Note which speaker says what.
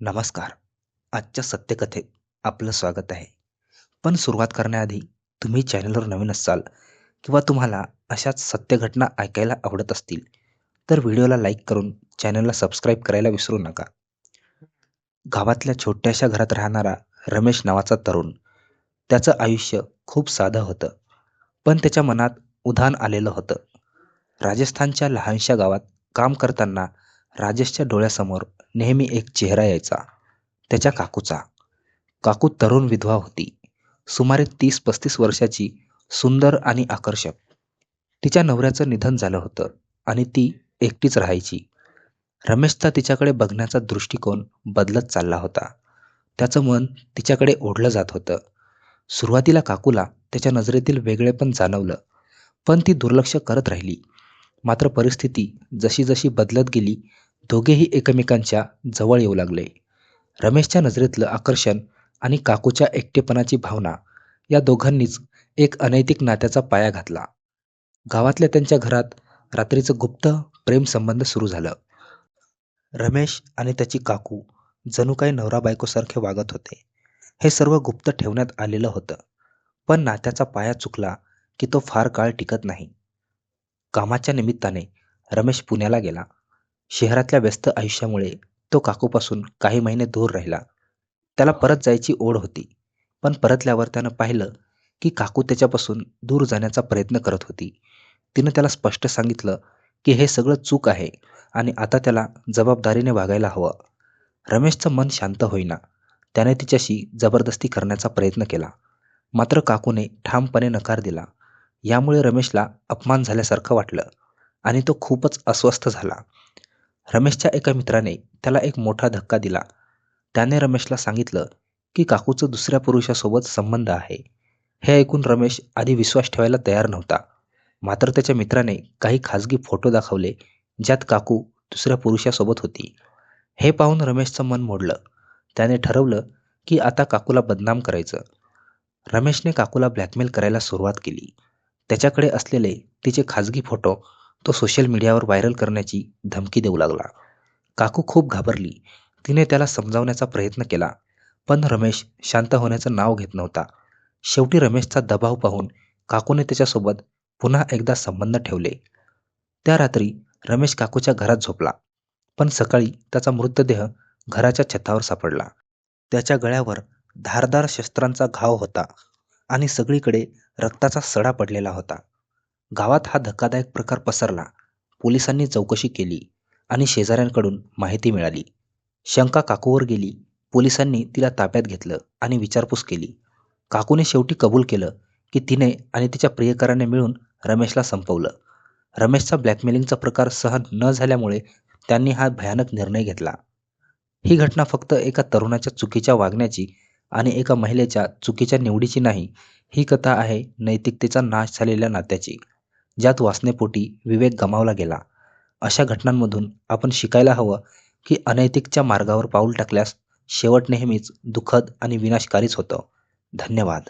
Speaker 1: नमस्कार. आजच्या सत्यकथेत आपलं स्वागत आहे. पण सुरुवात करण्याआधी तुम्ही चॅनलवर नवीन असाल किंवा तुम्हाला अशाच सत्य घटना ऐकायला आवडत असतील तर व्हिडिओला लाईक करून चॅनलला सबस्क्राईब करायला विसरू नका. गावातल्या छोट्याशा घरात राहणारा रमेश नावाचा तरुण त्याचं आयुष्य खूप साधं होतं पण त्याच्या मनात उधाण आलेलं होतं. राजस्थानच्या लहानशा गावात काम करताना राजेशच्या डोळ्यासमोर नेहमी एक चेहरा यायचा त्याच्या काकूचा. काकू तरुण विधवा होती. सुमारे तीस पस्तीस वर्षाची सुंदर आणि आकर्षक. तिच्या नवऱ्याचं निधन झालं होतं आणि ती एकटीच राहायची. रमेशचा तिच्याकडे बघण्याचा दृष्टिकोन बदलत चालला होता. त्याचं मन तिच्याकडे ओढलं जात होतं. सुरुवातीला काकूला त्याच्या नजरेतील वेगळेपण जाणवलं पण ती दुर्लक्ष करत राहिली. मात्र परिस्थिती जशी जशी बदलत गेली दोघेही एकमेकांच्या जवळ येऊ लागले. रमेशच्या नजरेतलं आकर्षण आणि काकूच्या एकटेपणाची भावना या दोघांनीच एक अनैतिक नात्याचा पाया घातला. गावातल्या त्यांच्या घरात रात्रीचं गुप्त प्रेम संबंध सुरू झालं. रमेश आणि त्याची काकू जणू काही नवरा बायकोसारखे वागत होते. हे सर्व गुप्त ठेवण्यात आलेलं होतं. पण नात्याचा पाया चुकला की तो फार काळ टिकत नाही. कामाच्या निमित्ताने रमेश पुण्याला गेला. शहरातल्या व्यस्त आयुष्यामुळे तो काकूपासून काही महिने दूर राहिला. त्याला परत जायची ओढ होती पण परतल्यावर त्यानं पाहिलं की काकू त्याच्यापासून दूर जाण्याचा प्रयत्न करत होती. तिनं त्याला स्पष्ट सांगितलं की हे सगळं चूक आहे आणि आता त्याला जबाबदारीने वागायला हवं. रमेशचं मन शांत होईना. त्याने तिच्याशी जबरदस्ती करण्याचा प्रयत्न केला. मात्र काकूने ठामपणे नकार दिला. यामुळे रमेशला अपमान झाल्यासारखं वाटलं आणि तो खूपच अस्वस्थ झाला. रमेशच्या एका मित्राने त्याला एक मोठा धक्का दिला. त्याने रमेशला सांगितलं की काकूचं दुसऱ्या पुरुषासोबत संबंध आहे. हे ऐकून रमेश आधी विश्वास ठेवायला तयार नव्हता. मात्र त्याच्या मित्राने काही खाजगी फोटो दाखवले ज्यात काकू दुसऱ्या पुरुषासोबत होती. हे पाहून रमेशचं मन मोडलं. त्याने ठरवलं की आता काकूला बदनाम करायचं. रमेशने काकूला ब्लॅकमेल करायला सुरुवात केली. त्याच्याकडे असलेले तिचे खाजगी फोटो तो सोशल मीडियावर व्हायरल करण्याची धमकी देऊ लागला. काकू खूप घाबरली. तिने त्याला समजावण्याचा प्रयत्न केला. पण रमेश शांत होण्याचं नाव घेत नव्हता. शेवटी रमेशचा दबाव पाहून काकूने त्याच्यासोबत पुन्हा एकदा संबंध ठेवले. त्या रात्री रमेश काकूच्या घरात झोपला. पण सकाळी त्याचा मृतदेह घराच्या छतावर सापडला. त्याच्या गळ्यावर धारदार शस्त्रांचा घाव होता आणि सगळीकडे रक्ताचा सडा पडलेला होता. गावात हा धक्कादायक प्रकार पसरला. पोलिसांनी चौकशी केली आणि शेजाऱ्यांकडून माहिती मिळाली. शंका काकूवर गेली. पोलिसांनी तिला ताब्यात घेतलं आणि विचारपूस केली. काकूने शेवटी कबूल केलं की तिने आणि तिच्या प्रियकराने मिळून रमेशला संपवलं. रमेशचा ब्लॅकमेलिंगचा प्रकार सहन न झाल्यामुळे त्यांनी हा भयानक निर्णय घेतला. ही घटना फक्त एका तरुणाच्या चुकीच्या वागण्याची आणि एका महिलेच्या चुकीच्या निवडीची नाही ही कथा आहे नैतिकतेचा नाश झालेल्या नात्याची. ज्यात वासनेपोटी विवेक गमावला गेला. अशा घटनांमधून आपण शिकायला हवं की अनैतिकच्या मार्गावर पाऊल टाकल्यास शेवट नेहमीच दुःखद आणि विनाशकारीच होतं. धन्यवाद.